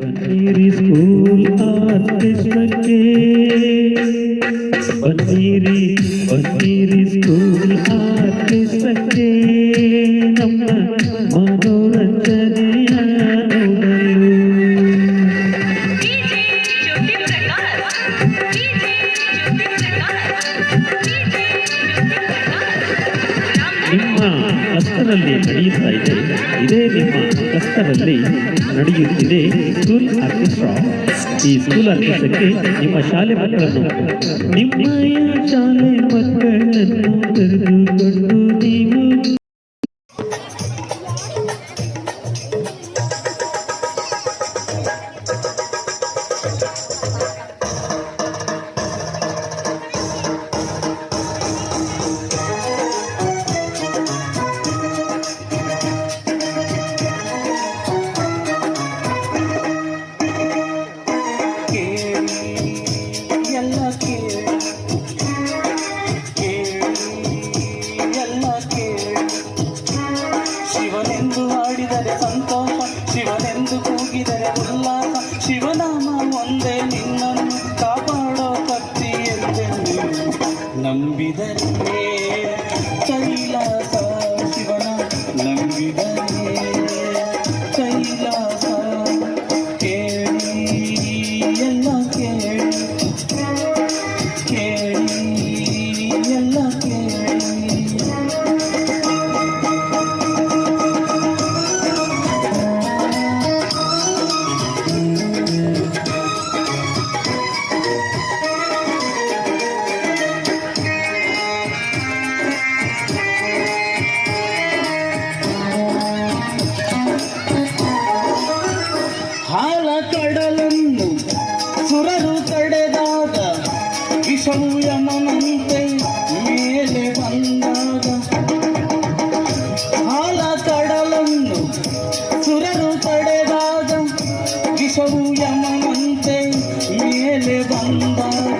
पनीरी फूल आतिश के पनीरी पनीरी फूल आतिश के ಕ್ಲಸ್ಟರಲ್ಲಿ ನಡೆಯುತ್ತಾ ಇದೆ ಇದೇ ನಿಮ್ಮ ಕಷ್ಟದಲ್ಲಿ ನಡೆಯುತ್ತಿದೆ ಸ್ಕೂಲ್ ಆರ್ಕೆಸ್ಟ್ರಾ. ಈ ಸ್ಕೂಲ್ ಆರ್ಕೆಸ್ಟ್ರಾಕ್ಕೆ ನಿಮ್ಮ ಶಾಲೆ ಮಕ್ಕಳನ್ನು ನಿಮ್ಮ ಶಾಲೆ ಮಕ್ಕಳನ್ನು ಕರೆದುಕೊಂಡು ನೀವು ಬಂದಾಗ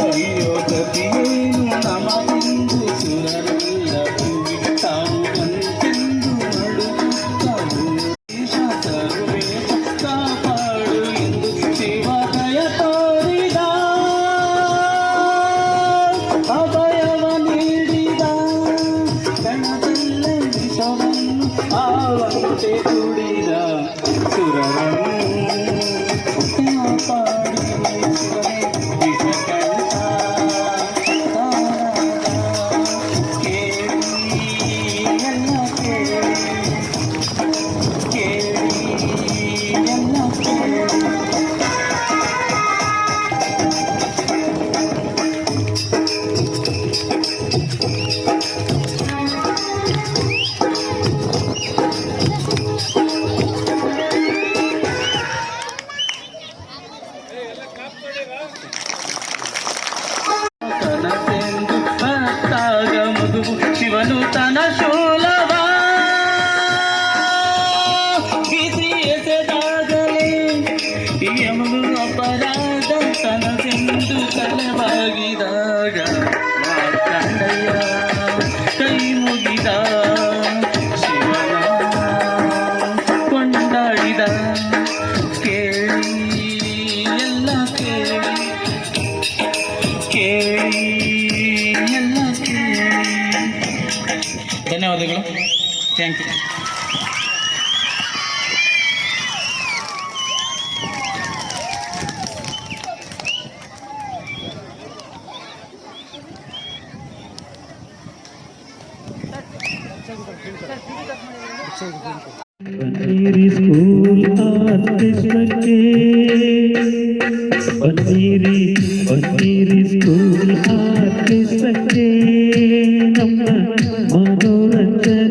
ಅಯ್ಯೋ ಗತಿಯೇನು ನಮಗೆಂದು ಸುರರೆಲ್ಲ ಕೂಗಿ ತಾವು ಬಂತೆಂದು ನಡುಗುತ್ತಾವು ದೇಶ ಸರ್ವೇಶ ಕಾಪಾಡು ಎಂದು ಶಿವದಯ ತೋರಿದ ತಲೆಬಾಗಿದಾಗ ಮಾರ್ಕಂಡಯ್ಯ ಕೈ ಮುಗಿದ ಶಿವನ ಕೊಂಡಾಡಿದ ಕೇಳಿ, ಎಲ್ಲ ಕೇಳಿ ಕೇಳಿ, ಎಲ್ಲ ಕೇಳಿ. ಧನ್ಯವಾದಗಳು. ಥ್ಯಾಂಕ್ ಯು पनीरी स्कूल आतिश के पनीरी पनीरी स्कूल आतिश के नम मनोरंजन